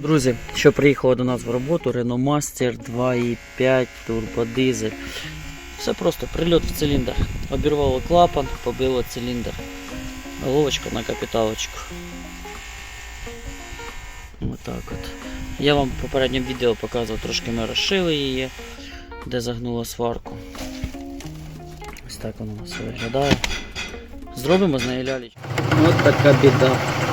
Друзі, що приїхало до нас в роботу, Renault Master 2.5 турбодизель. Все просто прильот в циліндр. Обірвало клапан, побило циліндр. Головочка на капіталочку. Отак от. Я вам в попередньому відео показував, трошки ми розшили її, де загнула сварку. Ось так воно у нас виглядає. Зробимо з неї лялечку. От така біда.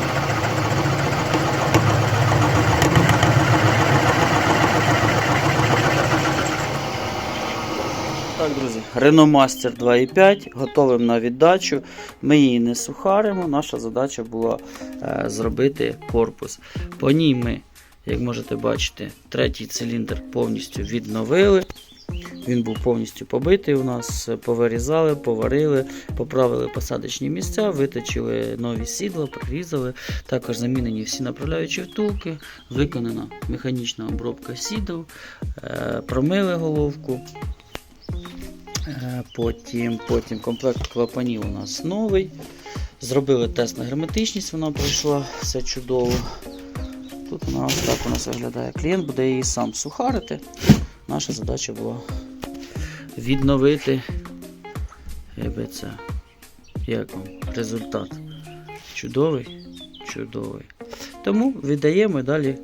Так, друзі, Renault Master 2.5 готовим на віддачу. Ми її не сухаримо. Наша задача була е, зробити корпус. По ній ми, як можете бачити, третій циліндр повністю відновили. Він був повністю побитий у нас, повирізали, поварили, поправили посадочні місця, виточили нові сідла, прирізали. Також замінені всі направляючі втулки, виконана механічна обробка сідел, е, промили головку. Е, Потім, потім комплект клапанів у нас новий. Зробили тест на герметичність, вона пройшла, все чудово. Тут вона ось так у нас виглядає. Клієнт буде її сам сухарити. Наша задача була відновити якби це, як вам, результат. Чудовий, чудовий. Тому віддаємо і далі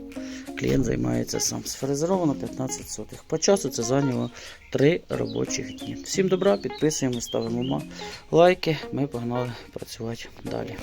клієнт займається сам. Сфрезеровано 15 сотих. По часу це зайняло 3 робочих дні. Всім добра, підписуємо, ставимо лайки. Ми погнали працювати далі.